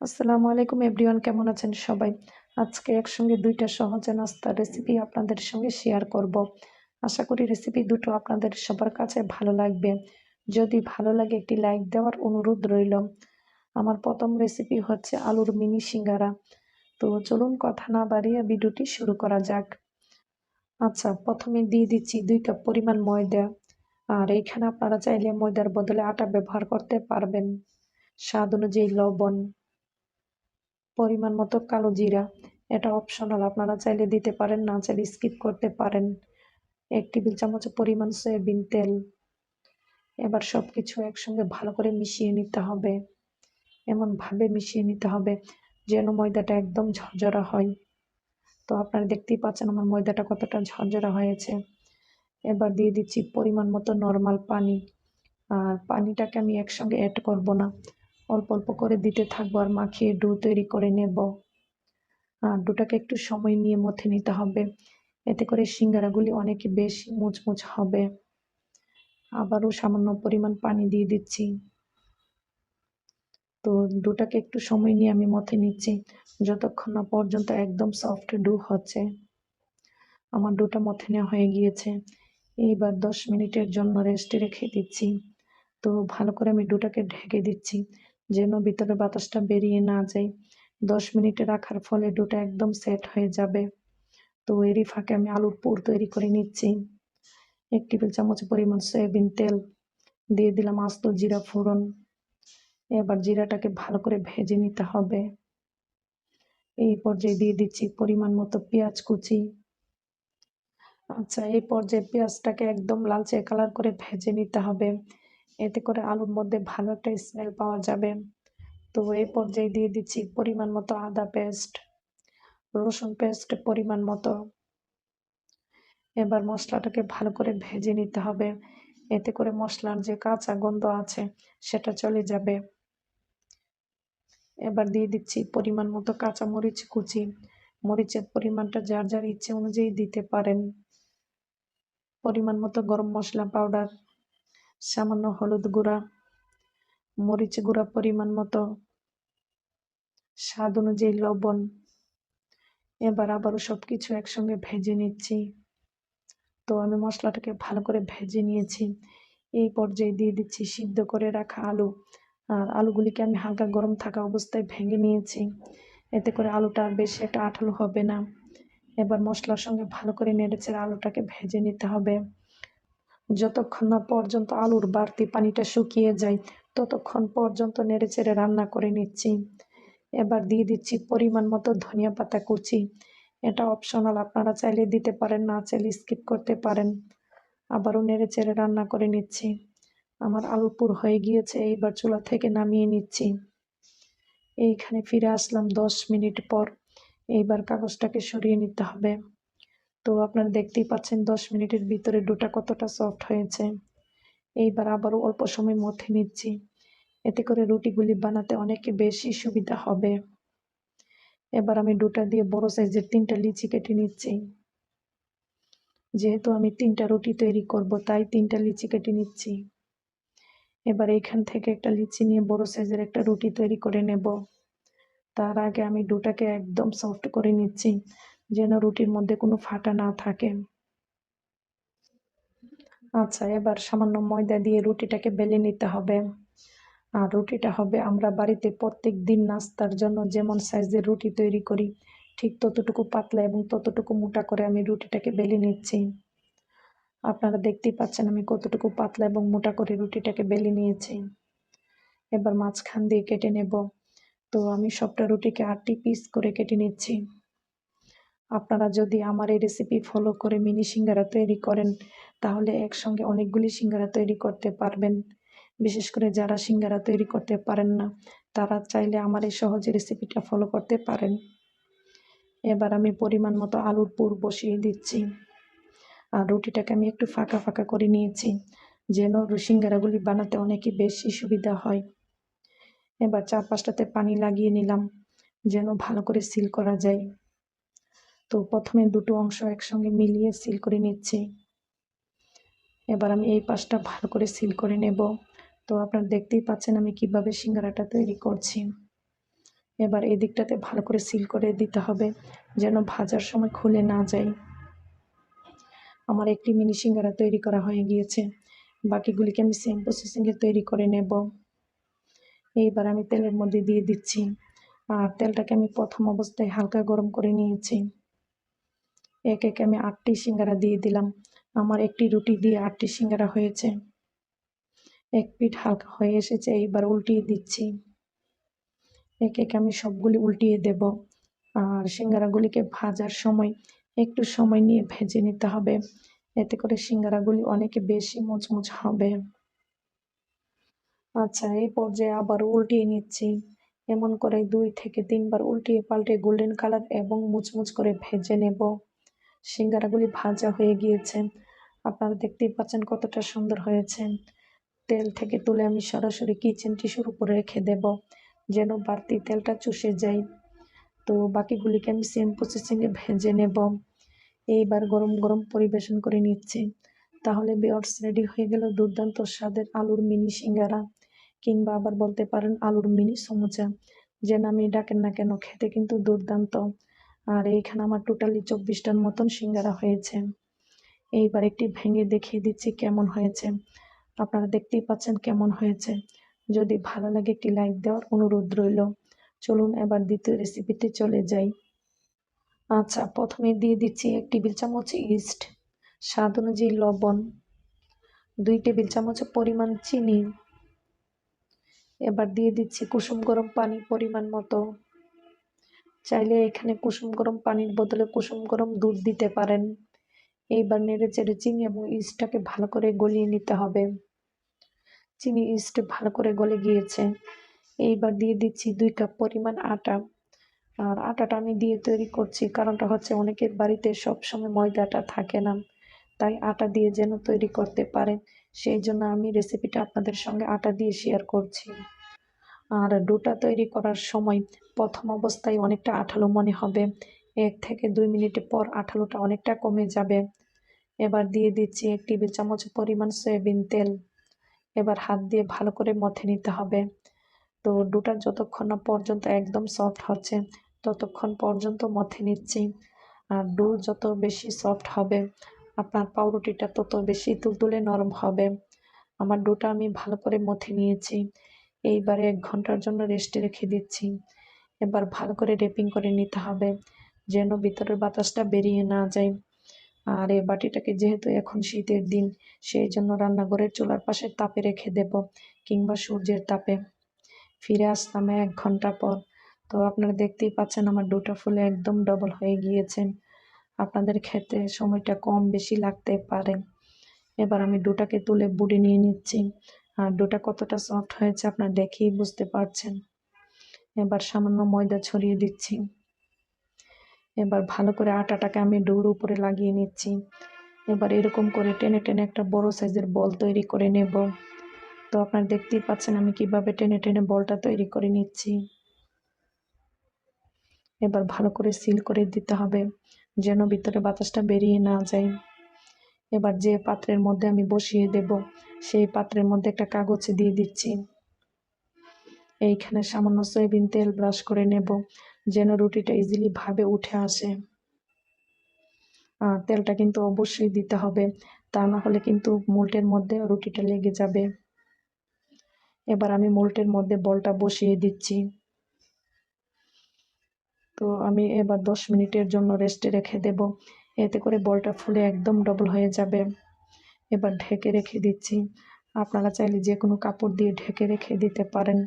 আসসালামু আলাইকুম এভরিওয়ান, কেমন আছেন সবাই? আজকে একসঙ্গে দুইটা সহজে নাস্তার রেসিপি আপনাদের সঙ্গে শেয়ার করব। আশা করি রেসিপি দুটো আপনাদের সবার কাছে ভালো লাগবে। যদি ভালো লাগে একটি লাইক দেওয়ার অনুরোধ রইল। আমার প্রথম রেসিপি হচ্ছে আলুর মিনি সিঙ্গারা। তো চলুন কথা না বাড়িয়ে ভিডিওটি শুরু করা যাক। আচ্ছা প্রথমে দিয়ে দিচ্ছি দুই কাপ পরিমাণ ময়দা। আর এইখানে আপনারা চাইলে ময়দার বদলে আটা ব্যবহার করতে পারবেন। স্বাদ অনুযায়ী লবণ। পরিমাণ মতো কালো জিরা। এটা অপশনাল আপনারা চাইলে দিতে পারেন, না চাইলে স্কিপ করতে পারেন। এক টেবিল চামচ পরিমাণ সয়াবিন তেল। এবার সব কিছু একসঙ্গে ভালো করে মিশিয়ে নিতে হবে। এমনভাবে মিশিয়ে নিতে হবে যেন ময়দাটা একদম ঝরঝরা হয়। তো আপনারা দেখতেই পাচ্ছেন আমার ময়দাটা কতটা ঝরঝরা হয়েছে। এবার দিয়ে দিচ্ছি পরিমাণ মতো নর্মাল পানি। আর পানিটাকে আমি একসঙ্গে অ্যাড করব না। অল্প অল্প করে দিতে থাকব আর মাখিয়ে ডো তৈরি করে নেব। আর ডোটাকে একটু সময় নিয়ে মথে নিতে হবে। এতে করে সিঙ্গারাগুলি অনেক বেশি মুচমুচ হবে। আবারও সামান্য পরিমাণ পানি দিয়ে দিচ্ছি। তো ডোটাকে একটু সময় নিয়ে আমি মথে নিচ্ছি। যতক্ষণ না পর্যন্ত একদম সফট ডো হচ্ছে। আমার ডোটা মথে নেওয়া হয়ে গিয়েছে। এইবার দশ মিনিটের জন্য রেস্টে রেখে দিচ্ছি। তো ভালো করে আমি ডোটাকে ঢেকে দিচ্ছি। যেন ভিতরে বাতাসটা বেরিয়ে না যায়। দশ মিনিটে রাখার ফলে ডোটা একদম সেট হয়ে যাবে। তো এরই ফাঁকে আমি আলুর পুর তৈরি করে নিচ্ছি। এক টেবিল চামচ পরিমাণ সয়াবিন তেল, দিয়ে দিলাম আস্ত জিরা ফোড়ন। এবার জিরাটাকে ভালো করে ভেজে নিতে হবে। এই পর্যায়ে দিয়ে দিচ্ছি পরিমাণ মতো পেঁয়াজ কুচি। আচ্ছা এই পর্যায়ে পেঁয়াজটাকে একদম লালচে কালার করে ভেজে নিতে হবে। এতে করে আলুর মধ্যে ভালো একটা স্মেল পাওয়া যাবে। তো এই পর্যায়ে দিয়ে দিচ্ছি পরিমাণ মতো আদা পেস্ট রসুন পেস্ট পরিমাণ মতো। এবার মশলাটাকে ভালো করে ভেজে নিতে হবে। এতে করে মশলার যে কাঁচা গন্ধ আছে, সেটা চলে যাবে। এবার দিয়ে দিচ্ছি পরিমাণ মতো কাঁচা মরিচ কুচি। মরিচের পরিমাণটা যার যার ইচ্ছে অনুযায়ী দিতে পারেন। পরিমাণ মতো গরম মশলা পাউডার সামান্য হলুদ গুঁড়া, মরিচ গুঁড়া পরিমাণ মতো, স্বাদ অনুযায়ী লবণ। এবার আবারও সব কিছু একসঙ্গে ভেজে নিচ্ছি। তো আমি মশলাটাকে ভালো করে ভেজে নিয়েছি। এই পর্যায়ে দিয়ে দিচ্ছি সিদ্ধ করে রাখা আলু। আর আলুগুলিকে আমি হালকা গরম থাকা অবস্থায় ভেঙে নিয়েছি। এতে করে আলুটা আর বেশি একটা আঠালো হবে না। এবার মশলার সঙ্গে ভালো করে নেড়েছে আলুটাকে ভেজে নিতে হবে। যতক্ষণ না পর্যন্ত আলুর বাড়তি পানিটা শুকিয়ে যায়, ততক্ষণ পর্যন্ত নেড়েচেড়ে রান্না করে নিচ্ছি। এবার দিয়ে দিচ্ছি পরিমাণ মতো ধনিয়া পাতা কুচি। এটা অপশনাল আপনারা চাইলে দিতে পারেন, না চাইলে স্কিপ করতে পারেন। আবারও নেড়েচেড়ে রান্না করে নিচ্ছি। আমার আলু পুর হয়ে গিয়েছে, এইবার চুলা থেকে নামিয়ে নিচ্ছি। এইখানে ফিরে আসলাম দশ মিনিট পর। এইবার কাগজটাকে সরিয়ে নিতে হবে। তো আপনারা দেখতেই পাচ্ছেন দশ মিনিটের ভিতরে ডোটা কতটা সফট হয়েছে। এইবার আবারও অল্প সময় মথে নিচ্ছি। এতে করে রুটিগুলি বানাতে অনেক বেশি সুবিধা হবে। এবার আমি ডোটা দিয়ে বড় সাইজের তিনটা লিচি কেটে নিচ্ছি। যেহেতু আমি তিনটা রুটি তৈরি করব, তাই তিনটা লিচি কেটে নিচ্ছি। এবার এখান থেকে একটা লিচি নিয়ে বড় সাইজের একটা রুটি তৈরি করে নেব। তার আগে আমি ডোটাকে একদম সফট করে নিচ্ছি। যেন রুটির মধ্যে কোনো ফাটা না থাকে। আচ্ছা এবার সামান্য ময়দা দিয়ে রুটিটাকে বেলে নিতে হবে। আর রুটিটা হবে আমরা বাড়িতে প্রত্যেক দিন নাস্তার জন্য যেমন সাইজের রুটি তৈরি করি, ঠিক ততটুকু পাতলা এবং ততটুকু মোটা করে আমি রুটিটাকে বেলে নিচ্ছি। আপনারা দেখতেই পাচ্ছেন আমি কতটুকু পাতলা এবং মোটা করে রুটিটাকে বেলে নিয়েছি। এবার মাঝখান দিয়ে কেটে নেব। তো আমি সবটা রুটিকে আটটি পিস করে কেটে নিচ্ছি। আপনারা যদি আমার এই রেসিপি ফলো করে মিনি সিঙ্গারা তৈরি করেন, তাহলে একসঙ্গে অনেকগুলি সিঙ্গারা তৈরি করতে পারবেন। বিশেষ করে যারা সিঙ্গারা তৈরি করতে পারেন না, তারা চাইলে আমার এই সহজ রেসিপিটা ফলো করতে পারেন। এবার আমি পরিমাণ মতো আলুর পুর বসিয়ে দিচ্ছি। আর রুটিটাকে আমি একটু ফাঁকা ফাঁকা করে নিয়েছি, যেন সিঙ্গারাগুলি বানাতে অনেকই বেশি সুবিধা হয়। এবার চার পাঁচটাতে পানি লাগিয়ে নিলাম, যেন ভালো করে সিল করা যায়। তো প্রথমে দুটো অংশ একসঙ্গে মিলিয়ে সিল করে নিচ্ছি। এবার আমি এই পাশটা ভালো করে সিল করে নেব। তো আপনারা দেখতেই পাচ্ছেন আমি কীভাবে সিঙ্গারাটা তৈরি করছি। এবার এই দিকটাতে ভালো করে সিল করে দিতে হবে যেন ভাজার সময় খুলে না যায়। আমার একটি মিনি সিঙ্গারা তৈরি করা হয়ে গিয়েছে। বাকিগুলিকে আমি সেম প্রসেসিংয়ে তৈরি করে নেব। এইবার আমি তেলের মধ্যে দিয়ে দিচ্ছি। আর তেলটাকে আমি প্রথম অবস্থায় হালকা গরম করে নিয়েছি। এক এক আমি আটটি সিঙ্গারা দিয়ে দিলাম। আমার একটি রুটি দিয়ে আটটি সিঙ্গারা হয়েছে। এক পিঠ হালকা হয়ে এসেছে, এইবার উল্টিয়ে দিচ্ছি। এক এক আমি সবগুলি উল্টিয়ে দেব। আর সিঙ্গারাগুলিকে ভাজার সময় একটু সময় নিয়ে ভেজে নিতে হবে। এতে করে সিঙ্গারাগুলি অনেক বেশি মুচমুচ হবে। আচ্ছা এই পর্যায়ে আবার উল্টিয়ে নিচ্ছি। এমন করে দুই থেকে তিনবার উল্টিয়ে পাল্টে গোল্ডেন কালার এবং মুচমুচ করে ভেজে নেব। সিঙ্গারাগুলি ভাজা হয়ে গিয়েছে। আপনারা দেখতেই পাচ্ছেন কতটা সুন্দর হয়েছে। তেল থেকে তুলে আমি সরাসরি কিচেন টিস্যুর উপরে রেখে দেব, যেন বাড়তি তেলটা চুষে যায়। তো বাকিগুলিকে আমি সেম প্রসেসিংয়ে ভেজে নেব। এইবার গরম গরম পরিবেশন করে নিচ্ছি। তাহলে বিয়ার্স রেডি হয়ে গেল দুর্দান্ত স্বাদের আলুর মিনি সিঙ্গারা, কিংবা আবার বলতে পারেন আলুর মিনি সমুচা। যে নামে ডাকেন না কেন, খেতে কিন্তু দুর্দান্ত। আর এইখানে আমার টোটালি চব্বিশটার মতন সিঙ্গারা হয়েছে। এইবার একটি ভেঙে দেখিয়ে দিচ্ছি কেমন হয়েছে। আপনারা দেখতেই পাচ্ছেন কেমন হয়েছে। যদি ভালো লাগে একটি লাইক দেওয়ার অনুরোধ রইল। চলুন এবার দ্বিতীয় রেসিপিতে চলে যাই। আচ্ছা প্রথমে দিয়ে দিচ্ছি এক টেবিল চামচ ইস্ট স্বাদ অনুযায়ী লবণ, দুই টেবিল চামচ পরিমাণ চিনি। এবার দিয়ে দিচ্ছি কুসুম গরম পানি পরিমাণ মতো। চাইলে এখানে কুসুম গরম পানির বদলে কুসুম গরম দুধ দিতে পারেন। এইবার নেড়ে চেড়ে চিনি এবং ইস্টটাকে ভালো করে গলিয়ে নিতে হবে। চিনি ইস্ট ভালো করে গলে গিয়েছে। এইবার দিয়ে দিচ্ছি দুই কাপ পরিমাণ আটা। আর আটাটা আমি দিয়ে তৈরি করছি, কারণটা হচ্ছে অনেকের বাড়িতে সবসময় ময়দাটা থাকে না। তাই আটা দিয়ে যেন তৈরি করতে পারে সেই জন্য আমি রেসিপিটা আপনাদের সঙ্গে আটা দিয়ে শেয়ার করছি। আর ডোটা তৈরি করার সময় প্রথম অবস্থায় অনেকটা আঠালো মনে হবে। এক থেকে দুই মিনিট পর আঠালোটা অনেকটা কমে যাবে। এবার দিয়ে দিচ্ছি এক টেবিল চামচ পরিমাণ সয়াবিন তেল। এবার হাত দিয়ে ভালো করে মথে নিতে হবে। তো ডোটা যতক্ষণ না পর্যন্ত একদম সফট হচ্ছে, ততক্ষণ পর্যন্ত মথে নিচ্ছি। আর ডো যত বেশি সফট হবে, আপনার পাউরুটিটা তত বেশি তুলতুলে নরম হবে। আমার ডোটা আমি ভালো করে মথে নিয়েছি। এইবারে এক ঘণ্টার জন্য রেস্টে রেখে দিচ্ছি। এবার ভালো করে রেপিং করে নিতে হবে, যেন ভিতরের বাতাসটা বেরিয়ে না যায়। আর এই বাটিটাকে যেহেতু এখন শীতের দিন, সেই জন্য রান্নাঘরের চুলার পাশে তাপে রেখে দেব, কিংবা সূর্যের তাপে। ফিরে আসলাম এক ঘণ্টা পর। তো আপনারা দেখতেই পাচ্ছেন আমার ডোটা ফুলে একদম ডবল হয়ে গিয়েছে। আপনাদের খেতে সময়টা কম বেশি লাগতে পারে। এবার আমি দুটাকে তুলে বুড়ে নিয়ে নিচ্ছি। আর ডোটা কতটা সফট হয়েছে আপনার দেখেই বুঝতে পারছেন। এবার সামান্য ময়দা ছড়িয়ে দিচ্ছি। এবার ভালো করে আটাটাকে আমি ডোর উপরে লাগিয়ে নিচ্ছি। এবার এরকম করে টেনে টেনে একটা বড় সাইজের বল তৈরি করে নেব। তো আপনার দেখতেই পাচ্ছেন আমি কীভাবে টেনে টেনে বলটা তৈরি করে নিচ্ছি। এবার ভালো করে সিল করে দিতে হবে, যেন ভিতরে বাতাসটা বেরিয়ে না যায়। এবার যে পাত্রের মধ্যে আমি বসিয়ে দেব, সেই পাত্রের মধ্যে একটা কাগজ দিয়ে দিচ্ছি। এইখানে সামান্য সয়াবিন তেল ব্রাশ করে নেব, যেন রুটিটা ইজিলি ভাবে উঠে আসে। আর তেলটা কিন্তু অবশ্যই দিতে হবে, তা না হলে কিন্তু মোল্টের মধ্যে রুটিটা লেগে যাবে। এবার আমি মোল্টের মধ্যে বলটা বসিয়ে দিচ্ছি। তো আমি এবার দশ মিনিটের জন্য রেস্টে রেখে দেব। এতে করে বলটা ফুলে একদম ডবল হয়ে যাবে। এবার ঢেকে রেখে দিচ্ছি। আপনারা চাইলে যে কোনো কাপড় দিয়ে ঢেকে রেখে দিতে পারেন।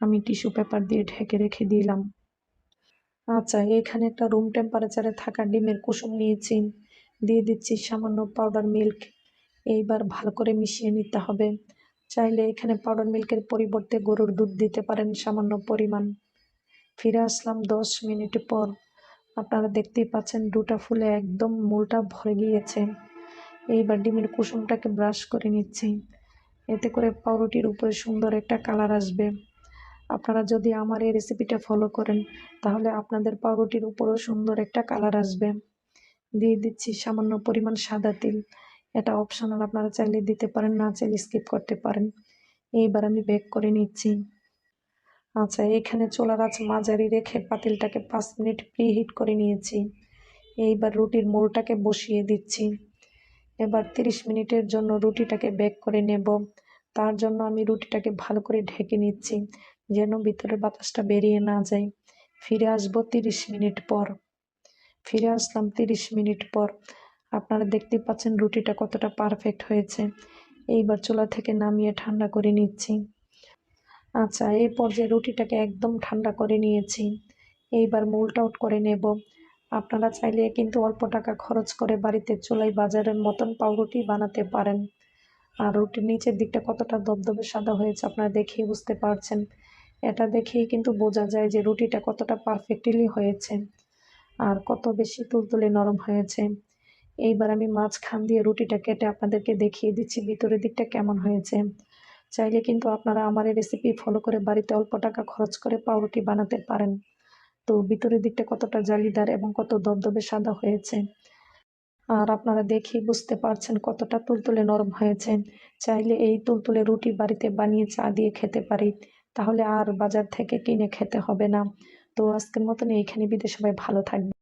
আমি টিস্যু পেপার দিয়ে ঢেকে রেখে দিলাম। আচ্ছা এখানে একটা রুম টেম্পারেচারে থাকা ডিমের কুসুম নিয়েছি। দিয়ে দিচ্ছি সামান্য পাউডার মিল্ক। এইবার ভালো করে মিশিয়ে নিতে হবে। চাইলে এখানে পাউডার মিল্কের পরিবর্তে গরুর দুধ দিতে পারেন সামান্য পরিমাণ। ফিরে আসলাম দশ মিনিট পর। আপনারা দেখতেই পাচ্ছেন দুটা ফুলে একদম মূলটা ভরে গিয়েছে। এইবার ডিমের কুসুমটাকে ব্রাশ করে নিচ্ছি। এতে করে পাউরুটির উপরে সুন্দর একটা কালার আসবে। আপনারা যদি আমার এই রেসিপিটা ফলো করেন, তাহলে আপনাদের পাউরুটির উপরেও সুন্দর একটা কালার আসবে। দিয়ে দিচ্ছি সামান্য পরিমাণ সাদা তিল। এটা অপশনাল আপনারা চাইলে দিতে পারেন, না চাইলে স্কিপ করতে পারেন। এইবার আমি বেক করে নিচ্ছি। আচ্ছা এখানে চুলার আঁচ মাঝারি রেখে পাতিলটাকে পাঁচ মিনিট প্রিহিট করে নিয়েছি। এইবার রুটির মোলটাকে বসিয়ে দিচ্ছি। এবার তিরিশ মিনিটের জন্য রুটিটাকে বেক করে নেব। তার জন্য আমি রুটিটাকে ভালো করে ঢেকে নিচ্ছি, যেন ভিতরের বাতাসটা বেরিয়ে না যায়। ফিরে আসব তিরিশ মিনিট পর। ফিরে আসলাম তিরিশ মিনিট পর। আপনারা দেখতে পাচ্ছেন রুটিটা কতটা পারফেক্ট হয়েছে। এইবার চুলা থেকে নামিয়ে ঠান্ডা করে নিচ্ছি। আচ্ছা এই পর্যায়ে রুটিটাকে একদম ঠান্ডা করে নিয়েছি। এইবার মোল্ট আউট করে নেব। আপনারা চাইলে কিন্তু অল্প টাকা খরচ করে বাড়িতে চুলাই বাজারের মতন পাউরুটি বানাতে পারেন। আর রুটির নিচের দিকটা কতটা দবদবে সাদা হয়েছে আপনারা দেখেই বুঝতে পারছেন। এটা দেখেই কিন্তু বোঝা যায় যে রুটিটা কতটা পারফেক্টলি হয়েছে আর কত বেশি তুলতুলে নরম হয়েছে। এইবার আমি মাঝখান দিয়ে রুটিটা কেটে আপনাদেরকে দেখিয়ে দিচ্ছি ভিতরের দিকটা কেমন হয়েছে। চাইলে কিন্তু আপনারা আমার এই রেসিপি ফলো করে বাড়িতে অল্প টাকা খরচ করে পাউরুটি বানাতে পারেন। তো ভিতরের দিকটা কতটা জালিদার এবং কত দবদবে সাদা হয়েছে। আর আপনারা দেখেই বুঝতে পারছেন কতটা তুলতুলে নরম হয়েছে। চাইলে এই তুলতুলে রুটি বাড়িতে বানিয়ে চা দিয়ে খেতে পারি। তাহলে আর বাজার থেকে কিনে খেতে হবে না। তো আজকের মতন এইখানে বিদে সবাই ভালো থাকবে